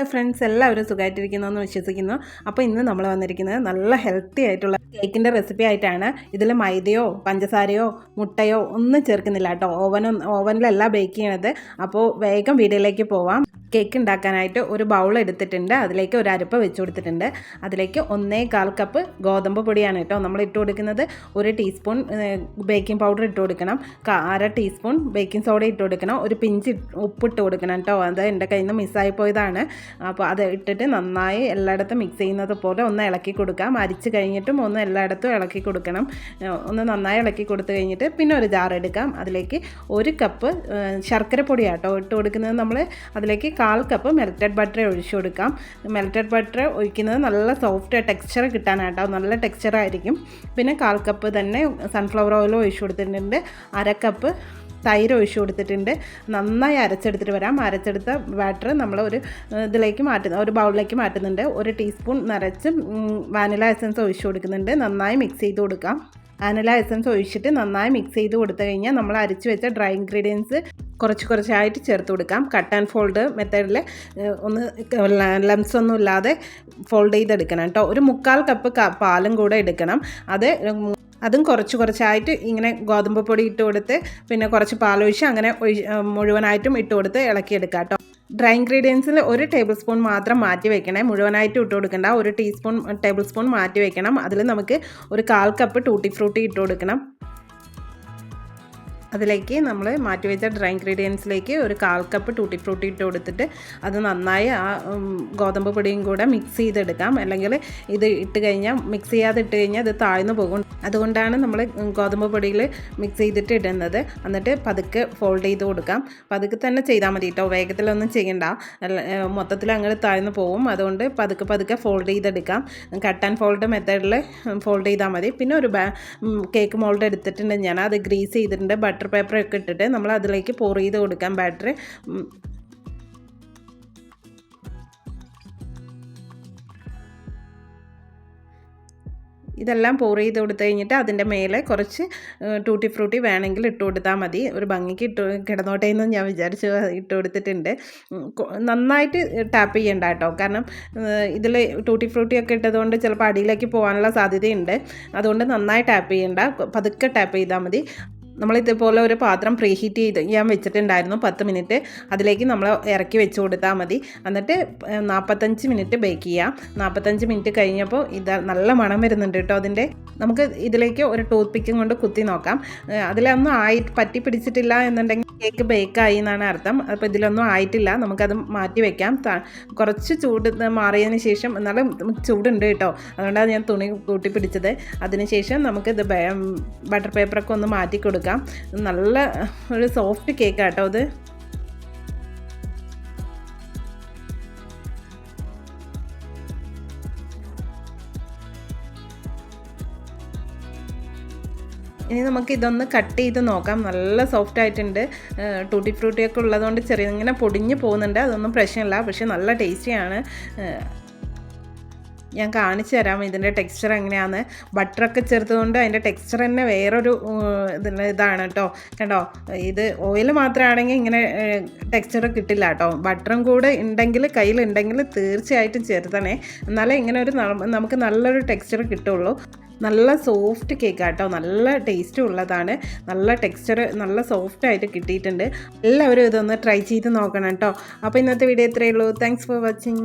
Hello friends എല്ലാവരും സുഖമായിട്ടിരിക്കുന്നു എന്ന് വിശ്വസിക്കുന്നു. അപ്പോൾ ഇന്ന് നമ്മൾ വന്നിരിക്കുന്നത് നല്ല ഹെൽത്തി ആയിട്ടുള്ള കേക്കിന്റെ റെസിപ്പി ആയിട്ടാണ്. ഇതിൽ മൈദയോ പഞ്ചസാരയോ മുട്ടയോ ഒന്നും ചേർക്കുന്നില്ല കേട്ടോ. ഓവനും ഓവനിലല്ല ബേക്ക് ചെയ്യണത്. അപ്പോൾ വേഗം വീഡിയോയിലേക്ക് പോവാം. കേക്ക് ഉണ്ടാക്കാനായിട്ട് ഒരു ബൗൾ എടുത്തിട്ടുണ്ട്. അതിലേക്ക് ഒരു അരപ്പ് വെച്ച് കൊടുത്തിട്ടുണ്ട്. അതിലേക്ക് ഒന്നേ കാൽ കപ്പ് ഗോതമ്പ് പൊടിയാണ് കേട്ടോ നമ്മൾ ഇട്ട് കൊടുക്കുന്നത്. ഒരു ടീസ്പൂൺ ബേക്കിംഗ് പൗഡർ ഇട്ട് കൊടുക്കണം. അര ടീസ്പൂൺ ബേക്കിംഗ് സോഡ ഇട്ട് കൊടുക്കണം. ഒരു പിഞ്ച് ഉപ്പ് ഇട്ട് കൊടുക്കണം കേട്ടോ. അത് എന്റെ കയ്യിൽ നിന്ന് മിസ്സായി പോയതാണ്. അപ്പോൾ അത് ഇട്ടിട്ട് നന്നായി എല്ലായിടത്തും മിക്സ് ചെയ്യുന്നത് പോലെ ഒന്ന് ഇളക്കി കൊടുക്കാം. അരിച്ച് കഴിഞ്ഞിട്ടും ഒന്ന് എല്ലായിടത്തും ഇളക്കി കൊടുക്കണം. ഒന്ന് നന്നായി ഇളക്കി കൊടുത്തു കഴിഞ്ഞിട്ട് പിന്നെ ഒരു ജാർ എടുക്കാം. അതിലേക്ക് ഒരു കപ്പ് ശർക്കര പൊടിയാട്ടോ ഇട്ട് കൊടുക്കുന്നത് നമ്മൾ. അതിലേക്ക് കാൽ കപ്പ് മെൽറ്റഡ് ബട്ടർ ഒഴിച്ചു കൊടുക്കാം. മെൽറ്റഡ് ബട്ടർ ഒഴിക്കുന്നത് നല്ല സോഫ്റ്റ് ടെക്സ്ചർ കിട്ടാനായിട്ടാവും നല്ല ടെക്സ്ചർ ആയിരിക്കും. പിന്നെ കാൽ കപ്പ് തന്നെ സൺഫ്ലവർ ഓയിൽ ഒഴിച്ചു കൊടുത്തിട്ടുണ്ട്. അര കപ്പ് തൈര് ഒഴിച്ചു കൊടുത്തിട്ടുണ്ട്. നന്നായി അരച്ചെടുത്തിട്ട് വരാം. അരച്ചെടുത്ത ബാറ്റർ നമ്മൾ ഒരു ഇതിലേക്ക് മാറ്റുന്ന ഒരു ബൗളിലേക്ക് മാറ്റുന്നുണ്ട്. ഒരു ടീസ്പൂൺ നിറച്ച് വാനില എസൻസ് ഒഴിച്ചു കൊടുക്കുന്നുണ്ട്. നന്നായി മിക്സ് ചെയ്ത് കൊടുക്കാം. വാനില എസൻസ് ഒഴിച്ചിട്ട് നന്നായി മിക്സ് ചെയ്ത് കൊടുത്തു കഴിഞ്ഞാൽ നമ്മൾ അരച്ച് വെച്ച ഡ്രൈ ഇൻഗ്രീഡിയൻസ് കുറച്ച് കുറച്ചായിട്ട് ചേർത്ത് കൊടുക്കാം. കട്ട് ആൻഡ് ഫോൾഡ് മെത്തേഡിൽ ഒന്ന് ലംസ് ഒന്നും ഇല്ലാതെ ഫോൾഡ് ചെയ്തെടുക്കണം കേട്ടോ. ഒരു മുക്കാൽ കപ്പ് പാലും കൂടെ എടുക്കണം. അത് അതും കുറച്ച് കുറച്ചായിട്ട് ഇങ്ങനെ ഗോതമ്പ് പൊടി ഇട്ട് കൊടുത്ത് പിന്നെ കുറച്ച് പാലൊഴിച്ച് അങ്ങനെ മുഴുവനായിട്ടും ഇട്ട് കൊടുത്ത് ഇളക്കിയെടുക്കാം കേട്ടോ. ഡ്രൈ ഇൻഗ്രീഡിയൻസിൽ ഒരു ടേബിൾ സ്പൂൺ മാത്രം മാറ്റി വെക്കണേ. മുഴുവനായിട്ട് ഇട്ട് കൊടുക്കണ്ട. ഒരു ടീസ്പൂൺ ടേബിൾ സ്പൂൺ മാറ്റി വെക്കണം. അതിൽ നമുക്ക് ഒരു കാൽ കപ്പ് ടൂട്ടി ഫ്രൂട്ടി ഇട്ട് കൊടുക്കണം. അതിലേക്ക് നമ്മൾ മാറ്റി വെച്ച ഡ്രൈ ഇൻഗ്രീഡിയൻസിലേക്ക് ഒരു കാൽ കപ്പ് ടൂട്ടി ഫ്രൂട്ടി ഇട്ട് കൊടുത്തിട്ട് അത് നന്നായി ആ ഗോതമ്പ് പൊടിയും കൂടെ മിക്സ് ചെയ്തെടുക്കാം. അല്ലെങ്കിൽ ഇത് ഇട്ട് കഴിഞ്ഞാൽ മിക്സ് ചെയ്യാതെ ഇട്ട് കഴിഞ്ഞാൽ അത് താഴ്ന്നു പോകും. അതുകൊണ്ടാണ് നമ്മൾ ഗോതമ്പ് പൊടിയിൽ മിക്സ് ചെയ്തിട്ട് ഇടുന്നത്. എന്നിട്ട് പതുക്കെ ഫോൾഡ് ചെയ്ത് കൊടുക്കാം. പതുക്കെ തന്നെ ചെയ്താൽ മതി കേട്ടോ. വേഗത്തിലൊന്നും ചെയ്യണ്ട. മൊത്തത്തിൽ അങ്ങോട്ട് താഴ്ന്നു പോകും. അതുകൊണ്ട് പതുക്കെ പതുക്കെ ഫോൾഡ് ചെയ്തെടുക്കാം. കട്ട് ആൻഡ് ഫോൾഡ് മെത്തേഡിൽ ഫോൾഡ് ചെയ്താൽ മതി. പിന്നെ ഒരു കേക്ക് മോൾഡ് എടുത്തിട്ടുണ്ട്. ഞാൻ അത് ഗ്രീസ് ചെയ്തിട്ടുണ്ട്. ബട്ടർ പേപ്പറൊക്കെ ഇട്ടിട്ട് നമ്മൾ അതിലേക്ക് പോർ ചെയ്ത് കൊടുക്കാം ബാറ്റർ ഇതെല്ലാം പോർ ചെയ്ത് കൊടുത്തു കഴിഞ്ഞിട്ട് അതിന്റെ മേലെ കുറച്ച് ടൂട്ടി ഫ്രൂട്ടി വേണമെങ്കിൽ ഇട്ട് കൊടുത്താൽ മതി. ഒരു ഭംഗിക്ക് ഇട്ട് കിടന്നോട്ടെ എന്ന് ഞാൻ വിചാരിച്ച് ഇട്ട് കൊടുത്തിട്ടുണ്ട്. നന്നായിട്ട് ടാപ്പ് ചെയ്യണ്ട കേട്ടോ. കാരണം ഇതിൽ ടൂട്ടി ഫ്രൂട്ടി ഒക്കെ ഇട്ടതുകൊണ്ട് ചിലപ്പോൾ അടിയിലേക്ക് പോകാനുള്ള സാധ്യതയുണ്ട്. അതുകൊണ്ട് നന്നായി ടാപ്പ് ചെയ്യണ്ട. പതുക്കെ ടാപ്പ് ചെയ്താൽ മതി. നമ്മൾ ഇതുപോലെ ഒരു പാത്രം പ്രീ ഹീറ്റ് ചെയ്ത് ഞാൻ വെച്ചിട്ടുണ്ടായിരുന്നു പത്ത് മിനിറ്റ്. അതിലേക്ക് നമ്മൾ ഇറക്കി വെച്ച് കൊടുത്താൽ മതി. എന്നിട്ട് നാൽപ്പത്തഞ്ച് മിനിറ്റ് ബേക്ക് ചെയ്യാം. നാൽപ്പത്തഞ്ച് മിനിറ്റ് കഴിഞ്ഞപ്പോൾ ഇത് നല്ല മണം വരുന്നുണ്ട് കേട്ടോ അതിന്റെ. നമുക്ക് ഇതിലേക്ക് ഒരു ടൂത്ത് പിക്കും കൊണ്ട് കുത്തി നോക്കാം. അതിലൊന്നും ആയി പറ്റി പിടിച്ചിട്ടില്ല എന്നുണ്ടെങ്കിൽ കേക്ക് ബേക്കായി എന്നാണ് അർത്ഥം. അപ്പോൾ ഇതിലൊന്നും ആയിട്ടില്ല. നമുക്കത് മാറ്റി വെക്കാം. കുറച്ച് ചൂട് മാറിയതിന് ശേഷം എന്നാലും ചൂടുണ്ട് കേട്ടോ. അതുകൊണ്ടാണ് ഞാൻ തുണി കൂട്ടി പിടിച്ചത് അതിനുശേഷം നമുക്കിത് ബട്ടർ പേപ്പറൊക്കെ ഒന്ന് മാറ്റി കൊടുക്കാം. കൊടുക്കാം. നല്ല ഒരു സോഫ്റ്റ് കേക്ക് കേട്ടോ അത് ഇനി നമുക്ക് ഇതൊന്ന് കട്ട് ചെയ്ത് നോക്കാം. നല്ല സോഫ്റ്റ് ആയിട്ടുണ്ട്. ടൂട്ടി ഫ്രൂട്ടിയൊക്കെ ഉള്ളതുകൊണ്ട് ചെറിയ ഇങ്ങനെ പൊടിഞ്ഞ് പോകുന്നുണ്ട്. അതൊന്നും പ്രശ്നമില്ല. പക്ഷേ നല്ല ടേസ്റ്റിയാണ് ഞാൻ കാണിച്ചു തരാം ഇതിന്റെ ടെക്സ്ചർ എങ്ങനെയാണ്. ബട്ടറൊക്കെ ചേർത്തുകൊണ്ട് അതിന്റെ ടെക്സ്ചർ തന്നെ വേറൊരു ഇതാണ് കേട്ടോ. കണ്ടോ? ഇത് ഓയിൽ മാത്രമാണെങ്കിൽ ഇങ്ങനെ ടെക്സ്ചർ കിട്ടില്ല കേട്ടോ. ബട്ടറും കൂടെ ഉണ്ടെങ്കിൽ കയ്യിലുണ്ടെങ്കിൽ തീർച്ചയായിട്ടും ചേർത്തണേ. എന്നാലേ ഇങ്ങനെ ഒരു നമുക്ക് നല്ലൊരു ടെക്സ്ചർ കിട്ടുള്ളൂ. നല്ല സോഫ്റ്റ് കേക്ക് കേട്ടോ. നല്ല ടേസ്റ്റ് ഉള്ളതാണ്. നല്ല ടെക്സ്ചർ നല്ല സോഫ്റ്റ് ആയിട്ട് കിട്ടിയിട്ടുണ്ട്. എല്ലാവരും ഇതൊന്ന് ട്രൈ ചെയ്ത് നോക്കണം കേട്ടോ. അപ്പോൾ ഇന്നത്തെ വീഡിയോ ഇത്രയേ ഉള്ളൂ. Thanks for watching